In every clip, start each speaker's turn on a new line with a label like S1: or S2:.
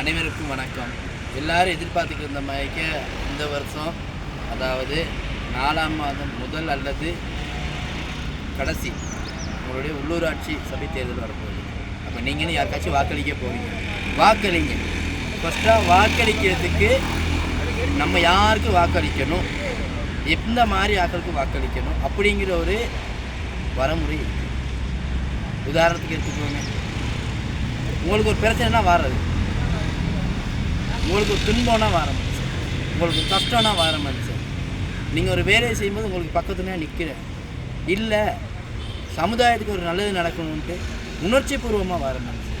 S1: அனைவருக்கும் வணக்கம். எல்லாரும் எதிர்பார்த்துக்கிட்டு இருந்த மாதிரிக்க இந்த வருஷம் அதாவது நாலாம் மாதம் முதல் அல்லது கடைசி உங்களுடைய உள்ளூராட்சி சபை தேர்தல் வரப்போகுது. அப்போ நீங்களும் யாருக்காச்சும் வாக்களிக்க போகிறீங்க வாக்களிங்க. ஃபஸ்ட்டாக வாக்களிக்கிறதுக்கு நம்ம யாருக்கு வாக்களிக்கணும்? எந்த மாதிரி ஆட்களுக்கு வாக்களிக்கணும்? அப்படிங்கிற ஒரு வரமுறை உதாரணத்துக்கு எடுத்துக்கோங்க. உங்களுக்கு ஒரு பிரச்சனைனா வர்றது. உங்களுக்கு ஒரு துன்பம்னா வார சார் உங்களுக்கு கஷ்டம்னா கஷ்டம்னா வார சார் நீங்கள் ஒரு வேலையை செய்யும்போது உங்களுக்கு பக்கத்துலேயே நிற்கிறேன் இல்லை சமுதாயத்துக்கு ஒரு நல்லது நடக்கணும்ன்ட்டு உணர்ச்சி பூர்வமாக வர மாட்டேன்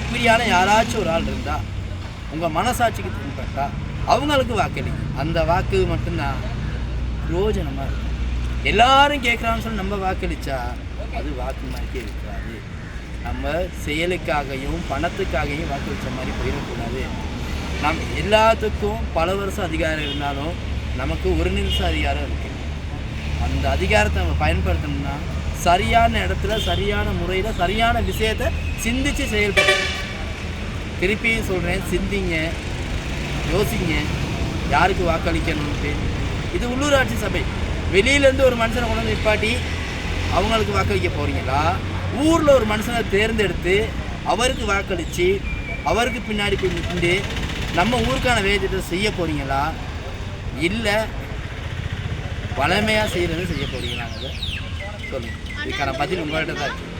S1: இப்படியான யாராச்சும் ஒரு ஆள் இருந்தால் உங்கள் மனசாட்சிக்கு திரும்பட்டா அவங்களுக்கு வாக்களிங்க. அந்த வாக்கு மட்டும்தான் பிரயோஜனமாக இருக்கும். எல்லாரும் கேட்குறான்னு சொல்லி நம்ம வாக்களிச்சா அது வாக்கு மாதிரியே இருக்காது. நம்ம செயலுக்காகவும் பணத்துக்காகவும் வாக்களித்த மாதிரி போயிடக்கூடாது. நம் எல்லாத்துக்கும் பல வருஷம் அதிகாரம் இருந்தாலும் நமக்கு ஒரு நிமிஷம் அதிகாரம் இருக்குது அந்த அதிகாரத்தை நம்ம பயன்படுத்தணும்னா சரியான இடத்துல சரியான முறையில் சரியான விஷயத்தை சிந்தித்து செயல்படணும் திருப்பியும் சொல்கிறேன் சிந்திங்க யோசிங்க யாருக்கு வாக்களிக்கணும்ட்டு. இது உள்ளூராட்சி சபை. வெளியிலேருந்து ஒரு மனுஷனை கொண்டு வந்து நிப்பாட்டி அவங்களுக்கு வாக்களிக்க போகிறீங்களா ஊரில் ஒரு மனுஷனை தேர்ந்தெடுத்து அவருக்கு வாக்களித்து அவருக்கு பின்னாடி போய் நின்று நம்ம ஊருக்கான வேதத்தை செய்ய போகிறீங்களா இல்லை பழமையாக செய்கிறது செய்ய போகிறீங்களாங்கிறத சொல்லுங்கள் இதுக்கான பதில் உங்கள்கிட்ட தான் இருக்குது